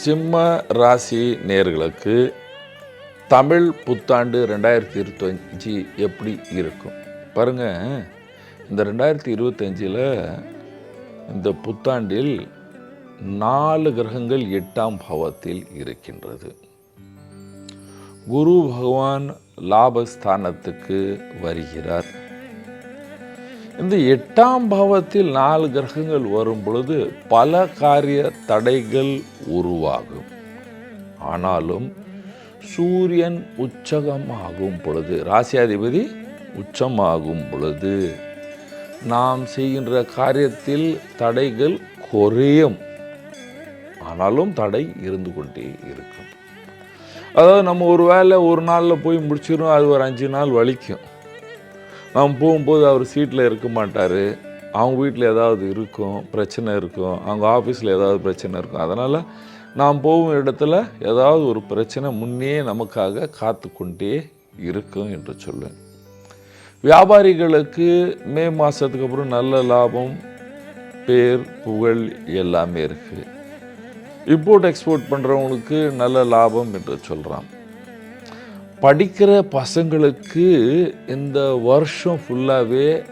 சிம்ம ராசி நேர்களுக்கு தமிழ் புத்தாண்டு ரெண்டாயிரத்தி இருபத்தஞ்சி எப்படி இருக்கும்? பாருங்க இந்த ரெண்டாயிரத்தி இருபத்தஞ்சில் இந்த புத்தாண்டில் நாலு கிரகங்கள் எட்டாம் பாவத்தில் இருக்கின்றது. குரு பகவான் லாபஸ்தானத்துக்கு வருகிறார். இந்த எட்டாம் பாவத்தில் நாலு கிரகங்கள் வரும் பொழுது பல காரிய தடைகள் உருவாகும். ஆனாலும் சூரியன் உச்சகமாகும் பொழுது ராசியாதிபதி உச்சமாகும் பொழுது நாம் செய்கின்ற காரியத்தில் தடைகள் குறையும். ஆனாலும் தடை இருந்து கொண்டே இருக்கும். அதாவது நம்ம ஒரு வேலை ஒரு நாளில் போய் முடிச்சிடும் அது ஒரு அஞ்சு நாள் வலிக்கும். நாம் போகும்போது அவர் சீட்டில் இருக்க மாட்டார். அவங்க வீட்டில் ஏதாவது இருக்கும் பிரச்சனை இருக்கும். அவங்க ஆஃபீஸில் ஏதாவது பிரச்சனை இருக்கும். அதனால் நாம் போகும் இடத்துல ஏதாவது ஒரு பிரச்சனை முன்னே நமக்காக காத்து கொண்டே இருக்கும் என்று சொல்லுவேன் வியாபாரிகளுக்கு மே மாதத்துக்கு அப்புறம் நல்ல லாபம் பேர் புகழ் எல்லாமே இருக்குது இம்போர்ட் எக்ஸ்போர்ட் பண்ணுறவங்களுக்கு நல்ல லாபம் என்று சொல்கிறான் படிக்கிற பசங்களுக்கு இந்த வருஷம் ஃபுல்லாகவே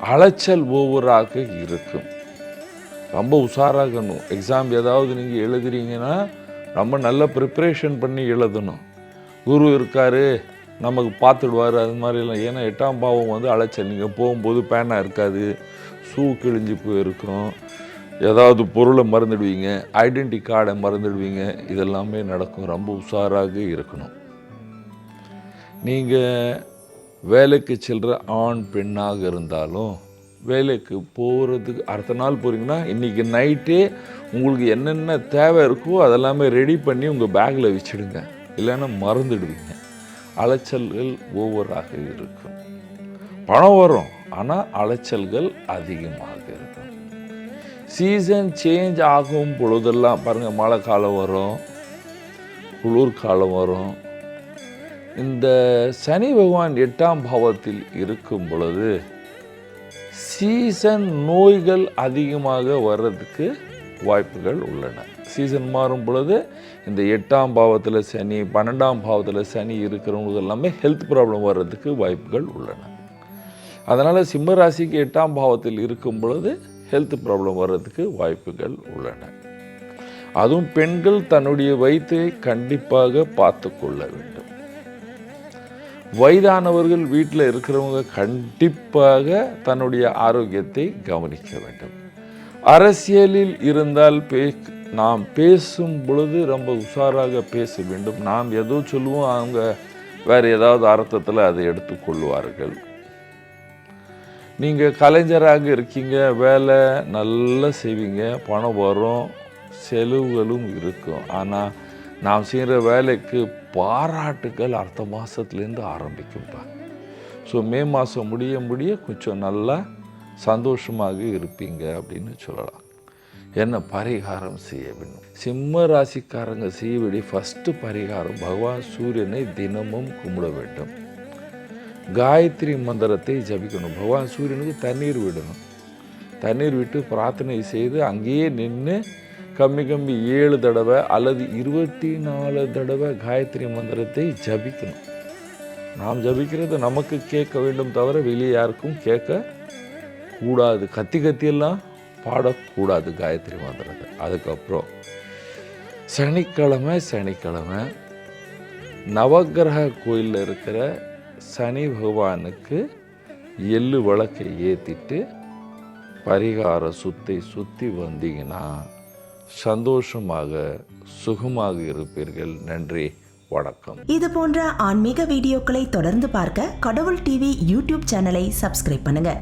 அலைச்சல் ஓவராக இருக்கும். ரொம்ப உஷாராகணும். எக்ஸாம் ஏதாவது நீங்கள் எழுதுறீங்கன்னா ரொம்ப நல்ல ப்ரிப்ரேஷன் பண்ணி எழுதணும். குரு இருக்கார் நமக்கு பார்த்துடுவார் அது மாதிரிலாம். ஏன்னா எட்டாம் பாவம் வந்து அலைச்சல். நீங்கள் போகும்போது பேனாக இருக்காது ஷூ கிழிஞ்சு போயிருக்கும். ஏதாவது பொருளை மறந்துடுவீங்க ஐடென்டி கார்டை மறந்துடுவீங்க. இதெல்லாமே நடக்கும். ரொம்ப உஷாராக இருக்கணும். நீங்கள் வேலைக்கு செல்கிற ஆண் பெண்ணாக இருந்தாலும் வேலைக்கு போகிறதுக்கு அடுத்த நாள் போகிறீங்கன்னா இன்றைக்கி நைட்டே உங்களுக்கு என்னென்ன தேவை இருக்கோ அதெல்லாமே ரெடி பண்ணி உங்கள் பேக்கில் வச்சுடுங்க. இல்லைன்னா மறந்துடுவீங்க. அலைச்சல்கள் ஓவராக இருக்கும். பணம் வரும் ஆனால் அலைச்சல்கள் அதிகமாக இருக்கும். சீசன் சேஞ்ச் ஆகும் பொழுதெல்லாம் பாருங்கள் மழை காலம் வரும் குளிர்காலம் வரும் இந்த சனி பகவான் எட்டாம் பாவத்தில் இருக்கும் பொழுது சீசன் நோய்கள் அதிகமாக வர்றதுக்கு வாய்ப்புகள் உள்ளன. சீசன் மாறும் பொழுது இந்த எட்டாம் பாவத்தில் சனி பன்னெண்டாம் பாவத்தில் சனி இருக்கிறவங்களுக்கு எல்லாமே ஹெல்த் ப்ராப்ளம் வர்றதுக்கு வாய்ப்புகள் உள்ளன. அதனால் சிம்ம ராசிக்கு எட்டாம் பாவத்தில் இருக்கும் பொழுது ஹெல்த் ப்ராப்ளம் வர்றதுக்கு வாய்ப்புகள் உள்ளன. அதுவும் பெண்கள் தன்னுடைய வயிற்றை கண்டிப்பாக பார்த்து கொள்ள வேண்டும். வயதானவர்கள் வீட்டில் இருக்கிறவங்க கண்டிப்பாக தன்னுடைய ஆரோக்கியத்தை கவனிக்க வேண்டும். அரசியலில் இருந்தால் பே நாம் பேசும் பொழுது ரொம்ப உஷாராக பேச வேண்டும். நாம் எதோ சொல்லுவோம் அவங்க வேறு ஏதாவது அர்த்தத்தில் அதை எடுத்துக்கொள்வார்கள் நீங்கள் கலைஞராக இருக்கீங்க வேலை நல்லா செய்வீங்க பணம் வரும் செலவுகளும் இருக்கும். ஆனால் நாம் செய்கிற வேலைக்கு பாராட்டுகள் அடுத்த மாதத்துலேருந்து ஆரம்பிக்கும்ப்பா ஸோ மே மாதம் முடிய முடிய கொஞ்சம் நல்லா சந்தோஷமாக இருப்பீங்க அப்படின்னு சொல்லலாம். என்ன பரிகாரம் செய்ய வேண்டும்? சிம்ம ராசிக்காரங்க செய்ய வேண்டிய ஃபஸ்ட்டு பரிகாரம் பகவான் சூரியனை தினமும் கும்பிட வேண்டும். காயத்ரி மந்திரத்தை ஜபிக்கணும். பகவான் சூரியனுக்கு தண்ணீர் விடணும். தண்ணீர் விட்டு பிரார்த்தனை செய்து அங்கேயே நின்று கம்மி கம்மி ஏழு தடவை அல்லது இருபத்தி நாலு தடவை காயத்ரி மந்திரத்தை ஜபிக்கணும். நாம் ஜபிக்கிறது நமக்கு கேட்க வேண்டும் தவிர வெளியே யாருக்கும் கேட்க கூடாது. கத்தி கத்தியெல்லாம் பாடக்கூடாது காயத்ரி மந்திரத்தை. அதுக்கப்புறம் சனிக்கிழமை சனிக்கிழமை நவக்கிரக கோயிலில் இருக்கிற சனி பகவானுக்கு எள்ளு விளக்கை ஏற்றிட்டு பரிகார சுத்தை சுற்றி வந்தீங்கன்னா சந்தோஷமாக சுகமாக இருப்பீர்கள். நன்றி வணக்கம். இது போன்ற ஆன்மீக வீடியோக்களை தொடர்ந்து பார்க்க கடவுள் டிவி யூடியூப் சேனலை சப்ஸ்கிரைப் பண்ணுங்க.